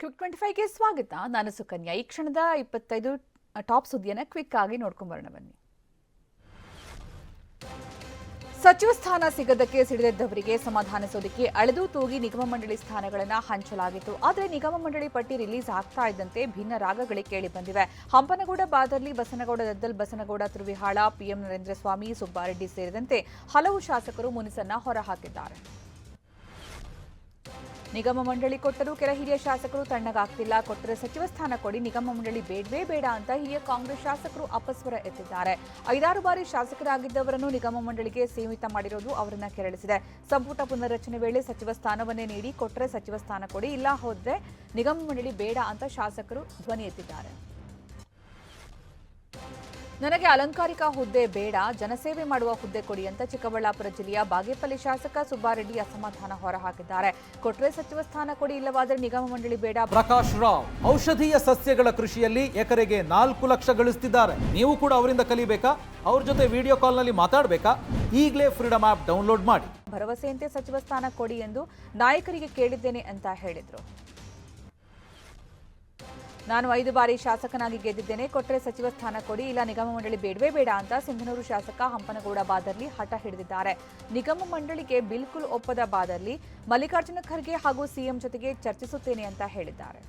Quick twenty ಫೈವ್ಗೆ ಸ್ವಾಗತ. ನಾನು ಸುಕನ್ಯಾ. ಈ ಕ್ಷಣದ ಇಪ್ಪತ್ತೈದು ಟಾಪ್ ಸುದ್ದಿಯನ್ನು ಕ್ವಿಕ್ ಆಗಿ ನೋಡ್ಕೊಂಬರೋಣ ಬನ್ನಿ. ಸಚಿವ ಸ್ಥಾನ ಸಿಗದಕ್ಕೆ ಸಿಡಿದೆದ್ದವರಿಗೆ ಸಮಾಧಾನಿಸೋದಕ್ಕೆ ಅಳೆದು ತೂಗಿ ನಿಗಮ ಮಂಡಳಿ ಸ್ಥಾನಗಳನ್ನು ಹಂಚಲಾಗಿತ್ತು. ಆದರೆ ನಿಗಮ ಮಂಡಳಿ ಪಟ್ಟಿ ರಿಲೀಸ್ ಆಗ್ತಾ ಇದ್ದಂತೆ ಭಿನ್ನ ರಾಗಗಳೇ ಕೇಳಿ ಬಂದಿವೆ. ಹಂಪನಗೌಡ ಬಾದರ್ಲಿ ಬಸನಗೌಡ ದದ್ದಲ್, ಬಸನಗೌಡ ತುರುವಿಹಾಳ, ಪಿಎಂ ನರೇಂದ್ರ ಸ್ವಾಮಿ, ಸುಬ್ಬಾರೆಡ್ಡಿ ಸೇರಿದಂತೆ ಹಲವು ಶಾಸಕರು ಮುನಿಸನ್ನ ಹೊರಹಾಕಿದ್ದಾರೆ ನಿಗಮ ಮಂಡಳಿ ಕೊಟ್ಟರೂ ಕೆಲ ಹಿರಿಯ ಶಾಸಕರು ತಣ್ಣಗಾಗ್ತಿಲ್ಲ. ಕೊಟ್ಟರೆ ಸಚಿವ ಸ್ಥಾನ ಕೊಡಿ, ನಿಗಮ ಮಂಡಳಿ ಬೇಡವೇ ಬೇಡ ಅಂತ ಹಿರಿಯ ಕಾಂಗ್ರೆಸ್ ಶಾಸಕರು ಅಪಸ್ವರ ಎತ್ತಿದ್ದಾರೆ. ಐದಾರು ಬಾರಿ ಶಾಸಕರಾಗಿದ್ದವರನ್ನು ನಿಗಮ ಮಂಡಳಿಗೆ ಸೀಮಿತ ಮಾಡಿರೋದು ಅವರನ್ನ ಕೆರಳಿಸಿದೆ. ಸಂಪುಟ ಪುನರ್ರಚನೆ ವೇಳೆ ಸಚಿವ ಸ್ಥಾನವನ್ನೇ ನೀಡಿ ಕೊಟ್ಟರೆ ಸಚಿವ ಸ್ಥಾನ ಕೊಡಿ, ಇಲ್ಲ ಹೋದ್ರೆ ನಿಗಮ ಮಂಡಳಿ ಬೇಡ ಅಂತ ಶಾಸಕರು ಧ್ವನಿ ಎತ್ತಿದ್ದಾರೆ. ನನಗೆ ಅಲಂಕಾರಿಕ ಹುದ್ದೆ ಬೇಡ ಜನಸೇವೆ ಮಾಡುವ ಹುದ್ದೆ ಕೊಡಿ ಅಂತ ಚಿಕ್ಕಬಳ್ಳಾಪುರ ಜಿಲ್ಲೆಯ ಬಾಗೇಪಲ್ಲಿ ಶಾಸಕ ಸುಬ್ಬಾರೆಡ್ಡಿ ಅಸಮಾಧಾನ ಹೊರಹಾಕಿದ್ದಾರೆ. ಕೊಟ್ರೆ ಸಚಿವ ಸ್ಥಾನ ಕೊಡಿ ಇಲ್ಲವಾದರೆ ನಿಗಮ ಮಂಡಳಿ ಬೇಡ. ಪ್ರಕಾಶ್ ರಾವ್ ಔಷಧೀಯ ಸಸ್ಯಗಳ ಕೃಷಿಯಲ್ಲಿ ಎಕರೆಗೆ ನಾಲ್ಕು ಲಕ್ಷ ಗಳಿಸ್ತಿದ್ದಾರೆ. ನೀವು ಕೂಡ ಅವರಿಂದ ಕಲಿಬೇಕಾ? ಅವ್ರ ಜೊತೆ ವಿಡಿಯೋ ಕಾಲ್ನಲ್ಲಿ ಮಾತಾಡಬೇಕಾ? ಈಗಲೇ ಫ್ರೀಡಮ್ ಆಪ್ ಡೌನ್ಲೋಡ್ ಮಾಡಿ. ಭರವಸೆಯಂತೆ ಸಚಿವ ಸ್ಥಾನ ಕೊಡಿ ಎಂದು ನಾಯಕರಿಗೆ ಕೇಳಿದ್ದೇನೆ ಅಂತ ಹೇಳಿದ್ರು. ನಾನು ಐದು ಬಾರಿ ಶಾಸಕನಾಗಿ ಗೆದ್ದಿದ್ದೇನೆ. ಕೊಟ್ಟರೆ ಸಚಿವ ಸ್ಥಾನ ಕೊಡಿ, ಇಲ್ಲ ನಿಗಮ ಮಂಡಳಿ ಬೇಡವೇ ಬೇಡ ಅಂತ ಸಿಂಧನೂರು ಶಾಸಕ ಹಂಪನಗೌಡ ಬಾದರ್ಲಿ ಹಠ ಹಿಡಿದಿದ್ದಾರೆ. ನಿಗಮ ಮಂಡಳಿಗೆ ಬಿಲ್ಕುಲ್ ಒಪ್ಪದ ಬಾದರ್ಲಿ ಮಲ್ಲಿಕಾರ್ಜುನ ಖರ್ಗೆ ಹಾಗೂ ಸಿಎಂ ಜೊತೆಗೆ ಚರ್ಚಿಸುತ್ತೇನೆ ಅಂತ ಹೇಳಿದ್ದಾರೆ.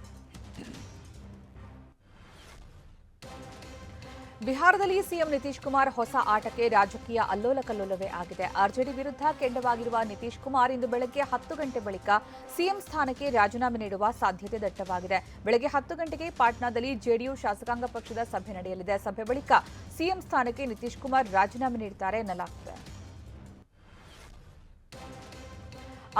ಬಿಹಾರದಲ್ಲಿ ಸಿಎಂ ನಿತೀಶ್ ಕುಮಾರ್ ಹೊಸ ಆಟಕ್ಕೆ ರಾಜಕೀಯ ಅಲ್ಲೋಲ ಕಲ್ಲೋಲವೇ ಆಗಿದೆ. ಆರ್ಜೆಡಿ ವಿರುದ್ಧ ಕೆಂಡವಾಗಿರುವ ನಿತೀಶ್ ಕುಮಾರ್ ಇಂದು ಬೆಳಗ್ಗೆ ಹತ್ತು ಗಂಟೆ ಬಳಿಕ ಸಿಎಂ ಸ್ಥಾನಕ್ಕೆ ರಾಜೀನಾಮೆ ನೀಡುವ ಸಾಧ್ಯತೆ ದಟ್ಟವಾಗಿದೆ. ಬೆಳಗ್ಗೆ ಹತ್ತು ಗಂಟೆಗೆ ಪಾಟ್ನಾದಲ್ಲಿ ಜೆಡಿಯು ಶಾಸಕಾಂಗ ಪಕ್ಷದ ಸಭೆ ನಡೆಯಲಿದೆ. ಸಭೆ ಬಳಿಕ ಸಿಎಂ ಸ್ಥಾನಕ್ಕೆ ನಿತೀಶ್ ಕುಮಾರ್ ರಾಜೀನಾಮೆ ನೀಡುತ್ತಾರೆ ಎನ್ನಲಾಗಿದೆ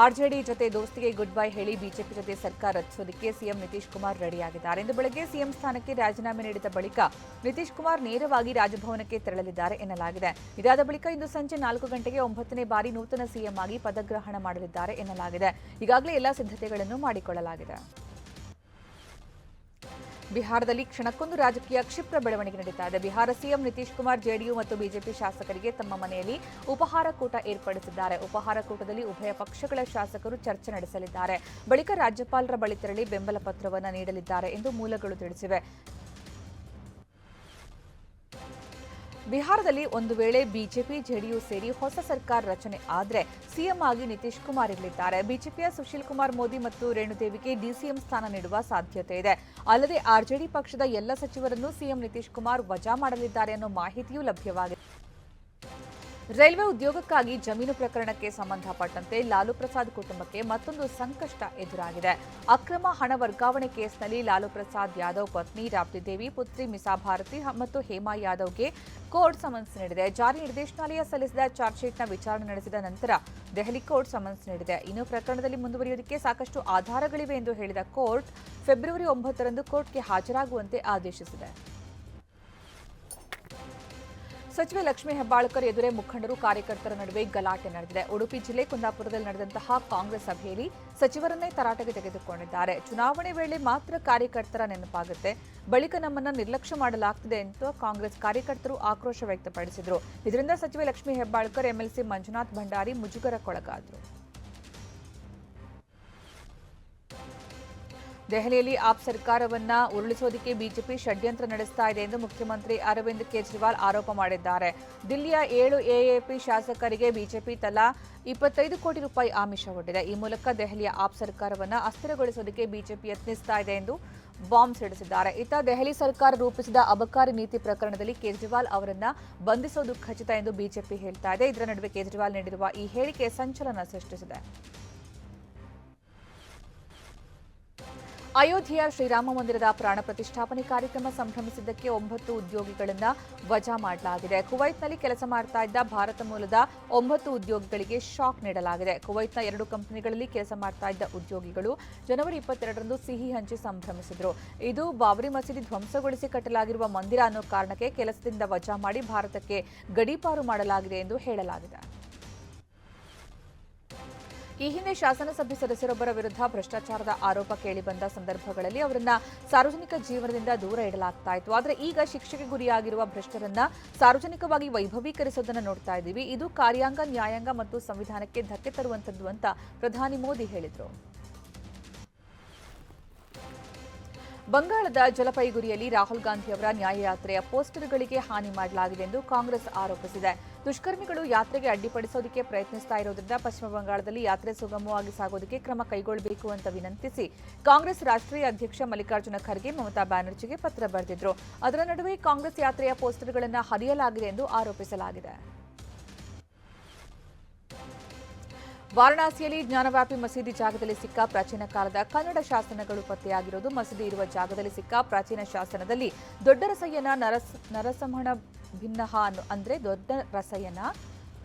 ಆರ್ಜೆಡಿ ಜೊತೆ ದೋಸ್ತಿಗೆ ಗುಡ್ ಬೈ ಹೇಳಿ ಬಿಜೆಪಿ ಜೊತೆ ಸರ್ಕಾರ ರಚಿಸೋದಕ್ಕೆ ಸಿಎಂ ನಿತೀಶ್ ಕುಮಾರ್ ರೆಡಿಯಾಗಿದ್ದಾರೆ. ಇಂದು ಬೆಳಗ್ಗೆ ಸಿಎಂ ಸ್ಥಾನಕ್ಕೆ ರಾಜೀನಾಮೆ ನೀಡಿದ ಬಳಿಕ ನಿತೀಶ್ ಕುಮಾರ್ ನೇರವಾಗಿ ರಾಜಭವನಕ್ಕೆ ತೆರಳಲಿದ್ದಾರೆ ಎನ್ನಲಾಗಿದೆ. ಇದಾದ ಬಳಿಕ ಇಂದು ಸಂಜೆ ನಾಲ್ಕು ಗಂಟೆಗೆ ಒಂಬತ್ತನೇ ಬಾರಿ ನೂತನ ಸಿಎಂ ಆಗಿ ಪದಗ್ರಹಣ ಮಾಡಲಿದ್ದಾರೆ ಎನ್ನಲಾಗಿದೆ. ಈಗಾಗಲೇ ಎಲ್ಲ ಸಿದ್ಧತೆಗಳನ್ನು ಮಾಡಿಕೊಳ್ಳಲಾಗಿದೆ. ಬಿಹಾರದಲ್ಲಿ ಕ್ಷಣಕ್ಕೊಂದು ರಾಜಕೀಯ ಕ್ಷಿಪ್ರ ಬೆಳವಣಿಗೆ ನಡೀತಾ ಇದೆ. ಬಿಹಾರ ಸಿಎಂ ನಿತೀಶ್ ಕುಮಾರ್, ಜೆಡಿಯು ಮತ್ತು ಬಿಜೆಪಿ ಶಾಸಕರಿಗೆ ತಮ್ಮ ಮನೆಯಲ್ಲಿ ಉಪಹಾರ ಕೂಟ ಏರ್ಪಡಿಸಿದ್ದಾರೆ. ಉಪಹಾರ ಕೂಟದಲ್ಲಿ ಉಭಯ ಪಕ್ಷಗಳ ಶಾಸಕರು ಚರ್ಚೆ ನಡೆಸಲಿದ್ದಾರೆ. ಬಳಿಕ ರಾಜ್ಯಪಾಲರ ಬಳಿ ತೆರಳಿ ಬೆಂಬಲ ಪತ್ರವನ್ನು ನೀಡಲಿದ್ದಾರೆ ಎಂದು ಮೂಲಗಳು ತಿಳಿಸಿವೆ. ಬಿಹಾರದಲ್ಲಿ ಒಂದು ವೇಳೆ ಬಿಜೆಪಿ, ಜೆಡಿಯು ಸೇರಿ ಹೊಸ ಸರ್ಕಾರ ರಚನೆ ಆದರೆ ಸಿಎಂ ಆಗಿ ನಿತೀಶ್ ಕುಮಾರ್ ಇರಲಿದ್ದಾರೆ. ಬಿಜೆಪಿಯ ಸುಶೀಲ್ ಕುಮಾರ್ ಮೋದಿ ಮತ್ತು ರೇಣುದೇವಿಗೆ ಡಿಸಿಎಂ ಸ್ಥಾನ ನೀಡುವ ಸಾಧ್ಯತೆ ಇದೆ. ಅಲ್ಲದೆ ಆರ್ಜೆಡಿ ಪಕ್ಷದ ಎಲ್ಲ ಸಚಿವರನ್ನು ಸಿಎಂ ನಿತೀಶ್ ಕುಮಾರ್ ವಜಾ ಮಾಡಲಿದ್ದಾರೆ ಅನ್ನೋ ಮಾಹಿತಿಯೂ ಲಭ್ಯವಾಗಿದೆ. ರೈಲ್ವೆ ಉದ್ಯೋಗಕ್ಕಾಗಿ ಜಮೀನು ಪ್ರಕರಣಕ್ಕೆ ಸಂಬಂಧಪಟ್ಟಂತೆ ಲಾಲು ಪ್ರಸಾದ್ ಕುಟುಂಬಕ್ಕೆ ಮತ್ತೊಂದು ಸಂಕಷ್ಟ ಎದುರಾಗಿದೆ. ಅಕ್ರಮ ಹಣ ವರ್ಗಾವಣೆ ಕೇಸ್ನಲ್ಲಿ ಲಾಲು ಪ್ರಸಾದ್ ಯಾದವ್ ಪತ್ನಿ ರಾಪ್ತಿ ದೇವಿ, ಪುತ್ರಿ ಮಿಸಾ ಭಾರತಿ ಮತ್ತು ಹೇಮಾ ಯಾದವ್ಗೆ ಕೋರ್ಟ್ ಸಮನ್ಸ್ ನೀಡಿದೆ. ಜಾರಿ ನಿರ್ದೇಶನಾಲಯ ಸಲ್ಲಿಸಿದ ಚಾರ್ಜ್ ಶೀಟ್ನ ವಿಚಾರಣೆ ನಡೆಸಿದ ನಂತರ ದೆಹಲಿ ಕೋರ್ಟ್ ಸಮನ್ಸ್ ನೀಡಿದೆ. ಇನ್ನು ಪ್ರಕರಣದಲ್ಲಿ ಮುಂದುವರಿಯುವುದಕ್ಕೆ ಸಾಕಷ್ಟು ಆಧಾರಗಳಿವೆ ಎಂದು ಹೇಳಿದ ಕೋರ್ಟ್, ಫೆಬ್ರವರಿ ಒಂಬತ್ತರಂದು ಕೋರ್ಟ್ಗೆ ಹಾಜರಾಗುವಂತೆ ಆದೇಶಿಸಿದೆ. ಸಚಿವೆ ಲಕ್ಷ್ಮೀ ಹೆಬ್ಬಾಳ್ಕರ್ ಎದುರೇ ಮುಖಂಡರು ಕಾರ್ಯಕರ್ತರ ನಡುವೆ ಗಲಾಟೆ ನಡೆದಿದೆ. ಉಡುಪಿ ಜಿಲ್ಲೆ ಕುಂದಾಪುರದಲ್ಲಿ ನಡೆದಂತಹ ಕಾಂಗ್ರೆಸ್ ಸಭೆಯಲ್ಲಿ ಸಚಿವರನ್ನೇ ತರಾಟೆಗೆ ತೆಗೆದುಕೊಂಡಿದ್ದಾರೆ. ಚುನಾವಣೆ ವೇಳೆ ಮಾತ್ರ ಕಾರ್ಯಕರ್ತರ ನೆನಪಾಗುತ್ತೆ. ಬಳಿಕ ನಮ್ಮನ್ನ ನಿರ್ಲಕ್ಷ್ಯ ಮಾಡಲಾಗ್ತಿದೆ ಎಂದು ಕಾಂಗ್ರೆಸ್ ಕಾರ್ಯಕರ್ತರು ಆಕ್ರೋಶ ವ್ಯಕ್ತಪಡಿಸಿದರು. ಇದರಿಂದ ಸಚಿವೆ ಲಕ್ಷ್ಮೀ ಹೆಬ್ಬಾಳ್ಕರ್ ಎಂಎಲ್ಸಿ ಮಂಜುನಾಥ್ ಭಂಡಾರಿ ಮುಜುಗರಕ್ಕೊಳಗಾದರು ದೆಹಲಿಯಲ್ಲಿ ಆಪ್ ಸರ್ಕಾರವನ್ನ ಉರುಳಿಸೋದಕ್ಕೆ ಬಿಜೆಪಿ ಷಡ್ಯಂತ್ರ ನಡೆಸ್ತಾ ಇದೆ ಎಂದು ಮುಖ್ಯಮಂತ್ರಿ ಅರವಿಂದ್ ಕೇಜ್ರಿವಾಲ್ ಆರೋಪ ಮಾಡಿದ್ದಾರೆ. ದಿಲ್ಲಿಯ ಏಳು ಎಎಪಿ ಶಾಸಕರಿಗೆ ಬಿಜೆಪಿ ತಲಾ ಇಪ್ಪತ್ತೈದು ಕೋಟಿ ರೂಪಾಯಿ ಆಮಿಷ ಒಡ್ಡಿದೆ. ಈ ಮೂಲಕ ದೆಹಲಿಯ ಆಪ್ ಸರ್ಕಾರವನ್ನ ಅಸ್ಥಿರಗೊಳಿಸೋದಕ್ಕೆ ಬಿಜೆಪಿ ಯತ್ನಿಸ್ತಾ ಇದೆ ಎಂದು ಬಾಂಬ್ ಸಿಡಿಸಿದ್ದಾರೆ. ಇತ್ತ ದೆಹಲಿ ಸರ್ಕಾರ ರೂಪಿಸಿದ ಅಬಕಾರಿ ನೀತಿ ಪ್ರಕರಣದಲ್ಲಿ ಕೇಜ್ರಿವಾಲ್ ಅವರನ್ನ ಬಂಧಿಸೋದು ಖಚಿತ ಎಂದು ಬಿಜೆಪಿ ಹೇಳ್ತಾ ಇದೆ. ಇದರ ನಡುವೆ ಕೇಜ್ರಿವಾಲ್ ನೀಡಿರುವ ಈ ಹೇಳಿಕೆ ಸಂಚಲನ ಸೃಷ್ಟಿಸಿದೆ. ಅಯೋಧ್ಯೆಯ ಶ್ರೀರಾಮ ಮಂದಿರದ ಪ್ರಾಣ ಪ್ರತಿಷ್ಠಾಪನೆ ಕಾರ್ಯಕ್ರಮ ಸಂಭ್ರಮಿಸಿದ್ದಕ್ಕೆ ಒಂಬತ್ತು ಉದ್ಯೋಗಿಗಳನ್ನು ವಜಾ ಮಾಡಲಾಗಿದೆ. ಕುವೈತ್ನಲ್ಲಿ ಕೆಲಸ ಮಾಡ್ತಾ ಇದ್ದ ಭಾರತ ಮೂಲದ ಒಂಬತ್ತು ಉದ್ಯೋಗಿಗಳಿಗೆ ಶಾಕ್ ನೀಡಲಾಗಿದೆ. ಕುವೈತ್ನ ಎರಡು ಕಂಪನಿಗಳಲ್ಲಿ ಕೆಲಸ ಮಾಡ್ತಾ ಇದ್ದ ಉದ್ಯೋಗಿಗಳು ಜನವರಿ ಇಪ್ಪತ್ತೆರಡರಂದು ಸಿಹಿ ಹಂಚಿ ಸಂಭ್ರಮಿಸಿದರು. ಇದು ಬಾಬರಿ ಮಸೀದಿ ಧ್ವಂಸಗೊಳಿಸಿ ಕಟ್ಟಲಾಗಿರುವ ಮಂದಿರ ಅನ್ನೋ ಕಾರಣಕ್ಕೆ ಕೆಲಸದಿಂದ ವಜಾ ಮಾಡಿ ಭಾರತಕ್ಕೆ ಗಡೀಪಾರು ಮಾಡಲಾಗಿದೆ ಎಂದು ಹೇಳಲಾಗಿದೆ. ಈ ಹಿಂದೆ ಶಾಸನಸಭೆ ಸದಸ್ಯರೊಬ್ಬರ ವಿರುದ್ಧ ಭ್ರಷ್ಟಾಚಾರದ ಆರೋಪ ಕೇಳಿಬಂದ ಸಂದರ್ಭಗಳಲ್ಲಿ ಅವರನ್ನ ಸಾರ್ವಜನಿಕ ಜೀವನದಿಂದ ದೂರ ಇಡಲಾಗ್ತಾ ಇತ್ತು. ಆದರೆ ಈಗ ಶಿಕ್ಷೆಗೆ ಗುರಿಯಾಗಿರುವ ಭ್ರಷ್ಟರನ್ನ ಸಾರ್ವಜನಿಕವಾಗಿ ವೈಭವೀಕರಿಸೋದನ್ನ ನೋಡ್ತಾ ಇದ್ದೀವಿ. ಇದು ಕಾರ್ಯಾಂಗ, ನ್ಯಾಯಾಂಗ ಮತ್ತು ಸಂವಿಧಾನಕ್ಕೆ ಧಕ್ಕೆ ತರುವಂತದ್ದು ಅಂತ ಪ್ರಧಾನಿ ಮೋದಿ ಹೇಳಿದರು. ಬಂಗಾಳದ ಜಲಪೈಗುರಿಯಲ್ಲಿ ರಾಹುಲ್ ಗಾಂಧಿಯವರ ನ್ಯಾಯಯಾತ್ರೆಯ ಪೋಸ್ಟರ್ಗಳಿಗೆ ಹಾನಿ ಮಾಡಲಾಗಿದೆ ಎಂದು ಕಾಂಗ್ರೆಸ್ ಆರೋಪಿಸಿದೆ. ದುಷ್ಕರ್ಮಿಗಳು ಯಾತ್ರೆಗೆ ಅಡ್ಡಿಪಡಿಸೋದಕ್ಕೆ ಪ್ರಯತ್ನಿಸ್ತಾ ಇರೋದ್ರಿಂದ ಪಶ್ಚಿಮ ಬಂಗಾಳದಲ್ಲಿ ಯಾತ್ರೆ ಸುಗಮವಾಗಿ ಸಾಗೋದಕ್ಕೆ ಕ್ರಮ ಕೈಗೊಳ್ಳಬೇಕು ಅಂತ ವಿನಂತಿಸಿ ಕಾಂಗ್ರೆಸ್ ರಾಷ್ಟ್ರೀಯ ಅಧ್ಯಕ್ಷ ಮಲ್ಲಿಕಾರ್ಜುನ ಖರ್ಗೆ, ಮಮತಾ ಬ್ಯಾನರ್ಜಿಗೆ ಪತ್ರ ಬರೆದಿದ್ರು. ಅದರ ನಡುವೆ ಕಾಂಗ್ರೆಸ್ ಯಾತ್ರೆಯ ಪೋಸ್ಟರ್ಗಳನ್ನು ಹರಿಯಲಾಗಿದೆ ಎಂದು ಆರೋಪಿಸಲಾಗಿದೆ. ವಾರಣಾಸಿಯಲ್ಲಿ ಜ್ಞಾನವ್ಯಾಪಿ ಮಸೀದಿ ಜಾಗದಲ್ಲಿ ಸಿಕ್ಕ ಪ್ರಾಚೀನ ಕಾಲದ ಕನ್ನಡ ಶಾಸನಗಳು ಪತ್ತೆಯಾಗಿರೋದು ಮಸೀದಿ ಇರುವ ಜಾಗದಲ್ಲಿ ಸಿಕ್ಕ ಪ್ರಾಚೀನ ಶಾಸನದಲ್ಲಿ ದೊಡ್ಡ ರಸಯ್ಯನ ನರಸ್ ನರಸಂಹಣ ಭಿನ್ನಹ ಅಂದ್ರೆ ದೊಡ್ಡ ರಸಯ್ಯನ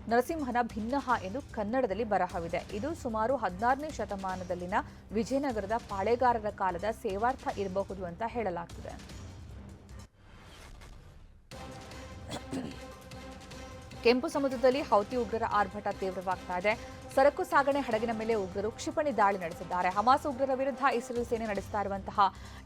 ನರಸಿಂಹನ ಭಿನ್ನಹ ಎಂದು ಕನ್ನಡದಲ್ಲಿ ಬರಹವಿದೆ. ಇದು ಸುಮಾರು ಹದಿನಾರನೇ ಶತಮಾನದಲ್ಲಿನ ವಿಜಯನಗರದ ಪಾಳೆಗಾರರ ಕಾಲದ ಸೇವಾರ್ಥ ಇರಬಹುದು ಅಂತ ಹೇಳಲಾಗ್ತಿದೆ. ಕೆಂಪು ಸಮುದ್ರದಲ್ಲಿ ಹೌತಿ ಉಗ್ರರ ಆರ್ಭಟ ತೀವ್ರವಾಗ್ತಾ ಇದೆ. ಸರಕು ಸಾಗಣೆ ಹಡಗಿನ ಮೇಲೆ ಉಗ್ರರು ಕ್ಷಿಪಣಿ ದಾಳಿ ನಡೆಸಿದ್ದಾರೆ. ಹಮಾಸ್ ಉಗ್ರರ ವಿರುದ್ಧ ಇಸ್ರೇಲ್ ಸೇನೆ ನಡೆಸ್ತಾ ಇರುವಂತಹ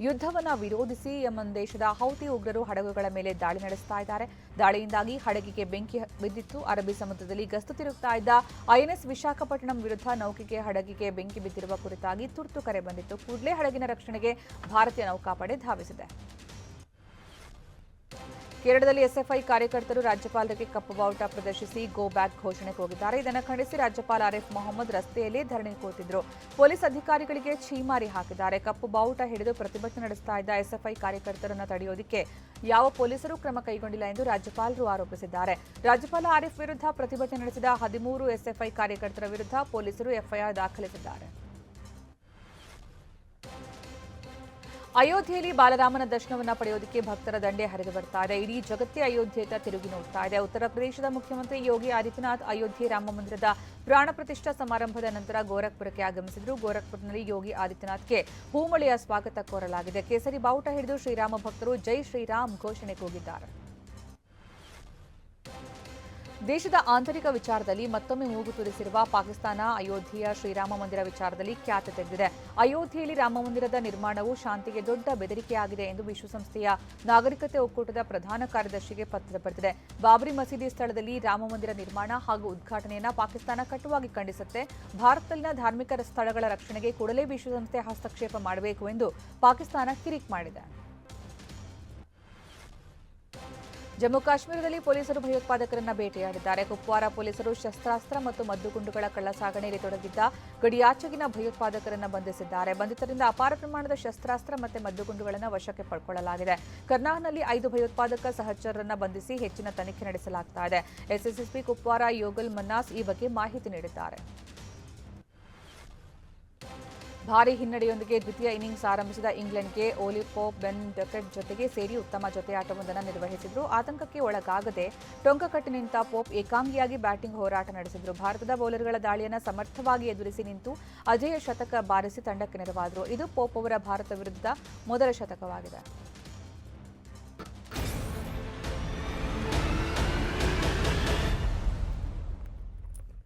ಯುದ್ಧವನ್ನು ವಿರೋಧಿಸಿ ಯಮನ್ ದೇಶದ ಹೌತಿ ಉಗ್ರರು ಹಡಗುಗಳ ಮೇಲೆ ದಾಳಿ ನಡೆಸ್ತಾ ಇದ್ದಾರೆ. ದಾಳಿಯಿಂದಾಗಿ ಹಡಗಿಗೆ ಬೆಂಕಿ ಬಿದ್ದಿತ್ತು. ಅರಬ್ಬಿ ಸಮುದ್ರದಲ್ಲಿ ಗಸ್ತು ತಿರುಗ್ತಾ ಇದ್ದ ಐಎನ್ಎಸ್ ವಿಶಾಖಪಟ್ಟಣಂ ವಿರುದ್ಧ ನೌಕೆಗೆ ಹಡಗಿಗೆ ಬೆಂಕಿ ಬಿದ್ದಿರುವ ಕುರಿತಾಗಿ ತುರ್ತು ಕರೆ ಬಂದಿತ್ತು. ಕೂಡಲೇ ಹಡಗಿನ ರಕ್ಷಣೆಗೆ ಭಾರತೀಯ ನೌಕಾಪಡೆ ಧಾವಿಸಿದೆ. ಕೇರಳದಲ್ಲಿ ಎಸ್ಎಫ್ಐ ಕಾರ್ಯಕರ್ತರು ರಾಜ್ಯಪಾಲರಿಗೆ ಕಪ್ಪು ಬಾವುಟ ಪ್ರದರ್ಶಿಸಿ ಗೋ ಬ್ಯಾಕ್ ಘೋಷಣೆಗೆ ಹೋಗಿದ್ದಾರೆ ಇದನ್ನು ಖಂಡಿಸಿ ರಾಜ್ಯಪಾಲ ಆರಿಫ್ ಮೊಹಮ್ಮದ್ ರಸ್ತೆಯಲ್ಲೇ ಧರಣಿ ಕೂತಿದ್ರು. ಪೊಲೀಸ್ ಅಧಿಕಾರಿಗಳಿಗೆ ಛೀಮಾರಿ ಹಾಕಿದ್ದಾರೆ. ಕಪ್ಪು ಬಾವುಟ ಹಿಡಿದು ಪ್ರತಿಭಟನೆ ನಡೆಸ್ತಾ ಇದ್ದ ಎಸ್ಎಫ್ಐ ಕಾರ್ಯಕರ್ತರನ್ನು ತಡೆಯೋದಕ್ಕೆ ಯಾವ ಪೊಲೀಸರು ಕ್ರಮ ಕೈಗೊಂಡಿಲ್ಲ ಎಂದು ರಾಜ್ಯಪಾಲರು ಆರೋಪಿಸಿದ್ದಾರೆ. ರಾಜ್ಯಪಾಲ ಆರಿಫ್ ವಿರುದ್ಧ ಪ್ರತಿಭಟನೆ ನಡೆಸಿದ ಹದಿಮೂರು ಎಸ್ಎಫ್ಐ ಕಾರ್ಯಕರ್ತರ ವಿರುದ್ಧ ಪೊಲೀಸರು ಎಫ್ಐಆರ್ ದಾಖಲಿಸಿದ್ದಾರೆ. ಅಯೋಧ್ಯೆಯಲ್ಲಿ ಬಾಲರಾಮನ ದರ್ಶನವನ್ನ ಪಡೆಯೋದಕ್ಕೆ ಭಕ್ತರ ದಂಡೆ ಹರಿದು ಬರ್ತಾ ಇದೆ. ಇಡೀ ಜಗತ್ತೇ ಅಯೋಧ್ಯೆಯತ್ತ ತಿರುಗಿ ನೋಡ್ತಾ ಇದೆ. ಉತ್ತರ ಪ್ರದೇಶದ ಮುಖ್ಯಮಂತ್ರಿ ಯೋಗಿ ಆದಿತ್ಯನಾಥ್ ಅಯೋಧ್ಯೆ ರಾಮ ಮಂದಿರದ ಪ್ರಾಣ ಪ್ರತಿಷ್ಠಾ ಸಮಾರಂಭದ ನಂತರ ಗೋರಖ್ಪುರಕ್ಕೆ ಆಗಮಿಸಿದ್ರು. ಗೋರಖ್ಪುರದಲ್ಲಿ ಯೋಗಿ ಆದಿತ್ಯನಾಥ್ಗೆ ಹೂಮಳೆಯ ಸ್ವಾಗತ ಕೋರಲಾಗಿದೆ. ಕೇಸರಿ ಬಾವುಟ ಹಿಡಿದು ಶ್ರೀರಾಮ ಭಕ್ತರು ಜೈ ಶ್ರೀರಾಮ್ ಘೋಷಣೆ ಕೂಗಿದ್ದಾರೆ ದೇಶದ ಆಂತರಿಕ ವಿಚಾರದಲ್ಲಿ ಮತ್ತೊಮ್ಮೆ ಮೂಗು ತೂರಿಸಿರುವ ಪಾಕಿಸ್ತಾನ ಅಯೋಧ್ಯೆಯ ಶ್ರೀರಾಮ ಮಂದಿರ ವಿಚಾರದಲ್ಲಿ ಖ್ಯಾತೆ ತೆಗೆದಿದೆ. ಅಯೋಧ್ಯೆಯಲ್ಲಿ ರಾಮ ಮಂದಿರದ ನಿರ್ಮಾಣವು ಶಾಂತಿಗೆ ದೊಡ್ಡ ಬೆದರಿಕೆಯಾಗಿದೆ ಎಂದು ವಿಶ್ವಸಂಸ್ಥೆಯ ನಾಗರಿಕತೆ ಒಕ್ಕೂಟದ ಪ್ರಧಾನ ಕಾರ್ಯದರ್ಶಿಗೆ ಪತ್ರ ಬರೆದಿದೆ. ಬಾಬರಿ ಮಸೀದಿ ಸ್ಥಳದಲ್ಲಿ ರಾಮ ಮಂದಿರ ನಿರ್ಮಾಣ ಹಾಗೂ ಉದ್ಘಾಟನೆಯನ್ನು ಪಾಕಿಸ್ತಾನ ಕಟುವಾಗಿ ಖಂಡಿಸುತ್ತೆ. ಭಾರತದಲ್ಲಿನ ಧಾರ್ಮಿಕ ಸ್ಥಳಗಳ ರಕ್ಷಣೆಗೆ ಕೂಡಲೇ ವಿಶ್ವಸಂಸ್ಥೆ ಹಸ್ತಕ್ಷೇಪ ಮಾಡಬೇಕು ಎಂದು ಪಾಕಿಸ್ತಾನ ಕಿರಿಕ್ ಮಾಡಿದೆ. ಜಮ್ಮು ಕಾಶ್ಮೀರದಲ್ಲಿ ಪೊಲೀಸರು ಭಯೋತ್ಪಾದಕರನ್ನ ಭೇಟಿಯಾಡಿದ್ದಾರೆ ಕುಪ್ವಾರ ಪೊಲೀಸರು ಶಸ್ತ್ರಾಸ್ತ್ರ ಮತ್ತು ಮದ್ದುಗುಂಡುಗಳ ಕಳ್ಳಸಾಗಣೆಯಲ್ಲಿ ತೊಡಗಿದ್ದ ಗಡಿಯಾಚೆಗಿನ ಭಯೋತ್ಪಾದಕರನ್ನು ಬಂಧಿಸಿದ್ದಾರೆ. ಬಂಧಿತರಿಂದ ಅಪಾರ ಪ್ರಮಾಣದ ಶಸ್ತ್ರಾಸ್ತ್ರ ಮತ್ತು ಮದ್ದುಗುಂಡುಗಳನ್ನು ವಶಕ್ಕೆ ಪಡ್ಕೊಳ್ಳಲಾಗಿದೆ. ಕರ್ನಾಲ್ನಲ್ಲಿ ಐದು ಭಯೋತ್ಪಾದಕ ಸಹಚರರನ್ನ ಬಂಧಿಸಿ ಹೆಚ್ಚಿನ ತನಿಖೆ ನಡೆಸಲಾಗ್ತಾ ಇದೆ. ಎಸ್ಎಸ್ಎಸ್ಪಿ ಕುಪ್ವಾರ ಯೋಗಲ್ ಮನ್ನಾಸ್ ಈ ಬಗ್ಗೆ ಮಾಹಿತಿ ನೀಡಿದ್ದಾರೆ. ಭಾರಿ ಹಿನ್ನಡೆಯೊಂದಿಗೆ ದ್ವಿತೀಯ ಇನ್ನಿಂಗ್ಸ್ ಆರಂಭಿಸಿದ ಇಂಗ್ಲೆಂಡ್ಗೆ ಪೋಪ್ ಬೆನ್ ಡಕೆಟ್ ಜೊತೆಗೆ ಸೇರಿ ಉತ್ತಮ ಜೊತೆಯಾಟವೊಂದನ್ನು ನಿರ್ವಹಿಸಿದ್ರು. ಆತಂಕಕ್ಕೆ ಒಳಗಾಗದೆ ಟೊಂಕಕಟ್ಟು ನಿಂತ ಪೋಪ್ ಏಕಾಂಗಿಯಾಗಿ ಬ್ಯಾಟಿಂಗ್ ಹೋರಾಟ ನಡೆಸಿದ್ರು. ಭಾರತದ ಬೌಲರ್ಗಳ ದಾಳಿಯನ್ನು ಸಮರ್ಥವಾಗಿ ಎದುರಿಸಿ ನಿಂತು ಅಜೇಯ ಶತಕ ಬಾರಿಸಿ ತಂಡಕ್ಕೆ ನೆರವಾದರು. ಇದು ಪೋಪ್ ಅವರ ಭಾರತ ವಿರುದ್ಧ ಮೊದಲ ಶತಕವಾಗಿದೆ.